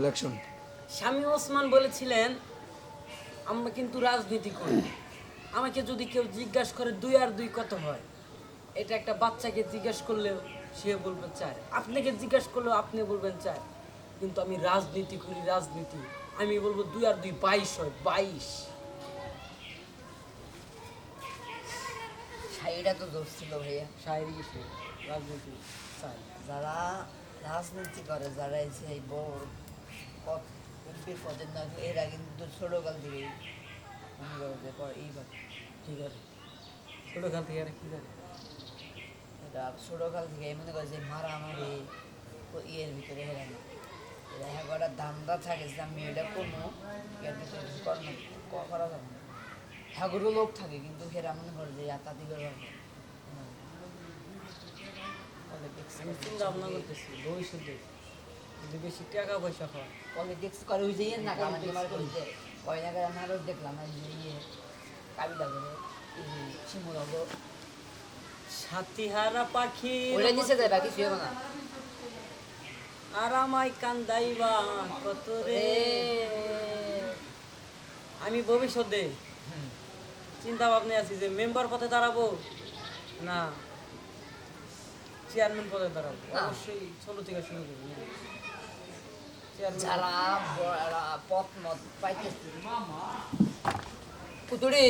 Election স্বামী ওসমান বলেছিলেন আমরা কিন্তু রাজনীতি করি। আমাকে যদি কেউ জিজ্ঞাসা করে দুই আর দুই কত হয়? এটা একটা বাচ্চাকে জিজ্ঞেস করলেও সে বলবে চার। আপনাকে জিজ্ঞাসা করলেও আপনি বলবেন চার। কিন্তু আমি রাজনীতি করি রাজনীতি। আমি বলব দুই আর দুই বাইশ হয় বাইশ। শাড়িটা তো দোষ ছিল ভাইয়া শায়েরি রাজনীতি। যারা রাজনীতি করে যারা এই যে এই বড় পদের না এরা কিন্তু ছোটকাল থেকে মনে করো যে এইবার ঠিক আছে? ছোটোকাল থেকে আর কি করে? এরা ছোটকাল থেকে মনে করে যে মারামারি ইয়ের ভিতরে হেরে না এরা এগারোটা ধান্দা থাকে যে আমি এটা কোনো করা যাবে না। হ্যাগরও লোক থাকে কিন্তু হেরা মনে করে যে একাধিক পলিটিক্স আমি চিন্তা ভাবনা করতেছি ভবিষ্যতে। যদি বেশি টাকা পয়সা হয় পলিটিক্স করে ওই যে ইয়ে না দেখলাম যে ইয়ে কাবিলা করে পাখি নিচে যায় বাকি শুয়ে না। আর আমায় কান্দাইবা কত রে। আমি ভবিষ্যতে চিন্তা ভাবনা আছি যে মেম্বার পথে দাঁড়াবো। না। চেয়ারম্যান পদে দাঁড়াবো। অবশ্যই ছোট থেকে শুরু করব। চেয়ারম্যান যারা বড়রা পথ মত পাইতেছে। পুতুড়ি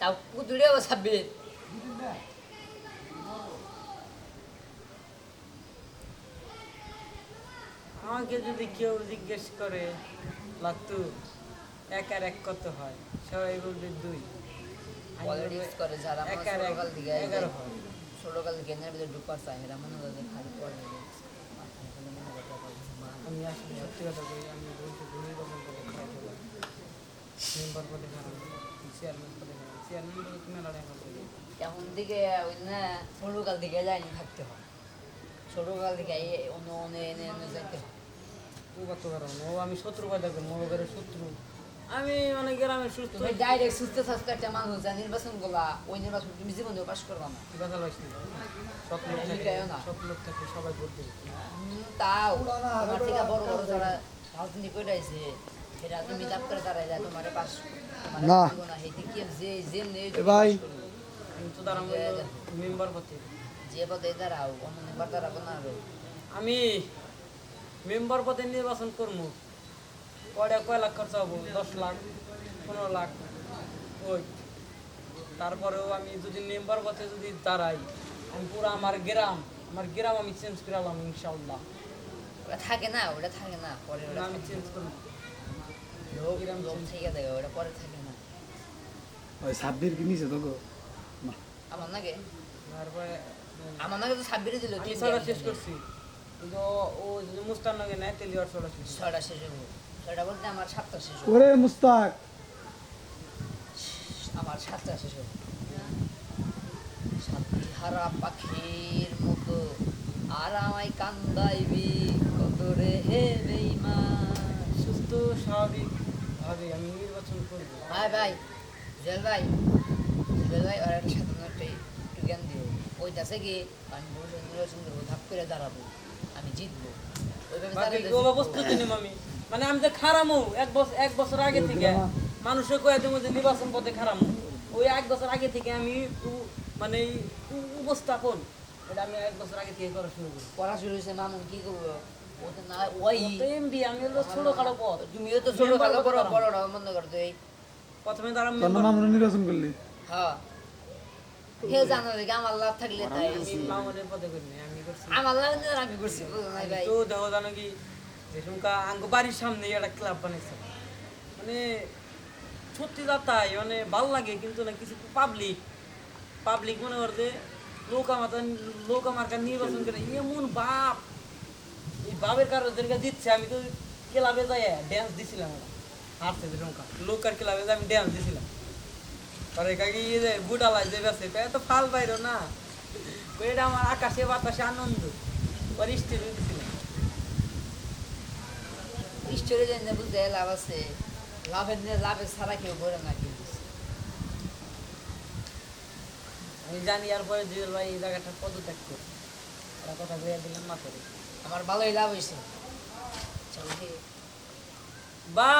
তাও পুতুড়ি আবার ছাব্বিশ আমাকে যদি কেউ জিজ্ঞেস করে লাত্তু এক আর এক কত হয়? সবাই বলবে দুই। পলিটিক্স করে যারা এক আর এক থেকে এগারো হয়। ছোটকাল থেকে ভিতরে ঢুকবার চায় এরা মনে করে খালি পলিটিক্স আমি আসলে সত্যি কথা বলি আমি বলছি নির্বাচন পদে খারাপ হলাম মেম্বার পদে খারাপ চেয়ারম্যান পদে খারাপ। চেয়ারম্যান পদে তুমি লড়াই করতে এখন দিকে ওই না ছোটকাল দিকে যায়নি থাকতে হয় ছোটকাল থেকে অন্য অন্য এনে এনে যাইতে হয় ও কত কারণ ও আমি শত্রু পয়দা করি মনে করে শত্রু। আমি অনেক গ্রামের সুস্থ তুমি ডাইরেক্ট সুস্থ স্বাস্থ্য একটা মানুষ যা নির্বাচন করলা ওই নির্বাচন তুমি জীবনেও পাস করবা না। কি কথা লইছি সব লোক থাকে সব লোক থাকে সবাই ভোট দেবে তাও তোমার থেকে বড় বড় যারা রাজনীতি করে আইছে সেটা তুমি ডাক্তার দাঁড়াই যায় তোমার পাস না। যে যে নেই ভাই। মেম্বার পদে। যে পদে দাঁড়াও অন্য মেম্বার দাঁড়াবো না আমি মেম্বার পদে নির্বাচন করব। কয়টা কয় লাখ খরচা হব? দশ লাখ পনেরো লাখ ওই। তারপরেও আমি যদি মেম্বার পদে যদি দাঁড়াই আমি পুরো আমার গ্রাম আমার গ্রাম আমি চেঞ্জ করালাম ইনশাল্লাহ ওটা থাকে না ওটা থাকে না পরে ওটা আমি চেঞ্জ করব লোক লোক থেকে দেয় ওটা পরে থাকে না। ওই সাব্বির কি নিছে তোকে? আমার নাকি তারপরে আমার নাকি তো ছাব্বিশে দিল আমি শেষ করছি। কিন্তু ও যদি মুস্তান নাকি নেয় তেলি আর ছটা শেষ হব। ওরে মুস্তাক। আমার সাতটা শেষ হব সাথী হারা পাখির মতো আর আমায় কান্দাইবি কত রে হে বেইমান সুস্থ স্বাভাবিক ভাবে আমি নির্বাচন করব। ভাই ভাই জেল ভাই জেল ভাই ওর একটা সাধারণ একটা একটু জ্ঞান দিও। ওইটাছে কি আমি বসে নির্বাচন করব ধাপ করে দাঁড়াবো আমি জিতবো। ওইভাবে নিম আমি মানে আমি তো খারামু এক বছর এক বছর আগে থেকে মানুষের কয়ে দেবো যে নির্বাচন পথে খারামু। ওই এক বছর আগে থেকে আমি মানে উপস্থাপন। এটা আমি এক বছর আগে থেকে করা শুরু করি। পড়া শুরু হয়েছে মামুন কি করব? প্রথমে তারা নির্বাচন করলি? হ্যাঁ। হে জানো রে আমার লাভ থাকলে তাই। আমি করি করছি। আমার লাভ আমি করছি তো দেখো জানো কি যে সুমকা আঙ্গ বাড়ির সামনে একটা ক্লাব বানাইছে। মানে সত্যি যা তাই মানে ভালো লাগে, কিন্তু না কিছু পাবলিক পাবলিক মনে লোক আমার লোক আমার কাছে নির্বাচন করে, এমন বাপ। এই বাপের কারণে দিচ্ছে, আমি তো ক্লাবে যাই ড্যান্স দিছিলাম হারছে যে সুমকা ক্লাবে যাই আমি ড্যান্স দিছিলাম। পরে কাকি ইয়ে যে বুটালাই যে বেছে তো ফাল বাইরো না। এটা আমার আকাশে বাতাসে আনন্দ। পরে স্টিল দিছিলাম ঈশ্বরে জানি না বুঝতে লাভ আছে। লাভের লাভের ছাড়া কেউ করে না কিন্তু। আমি জানি আর পরে জুয়েল ভাই এই জায়গাটা পদত্যাগ করি ওরা কথা বলে দিলাম না করে আমার ভালোই লাভ হয়েছে। বাই কি বা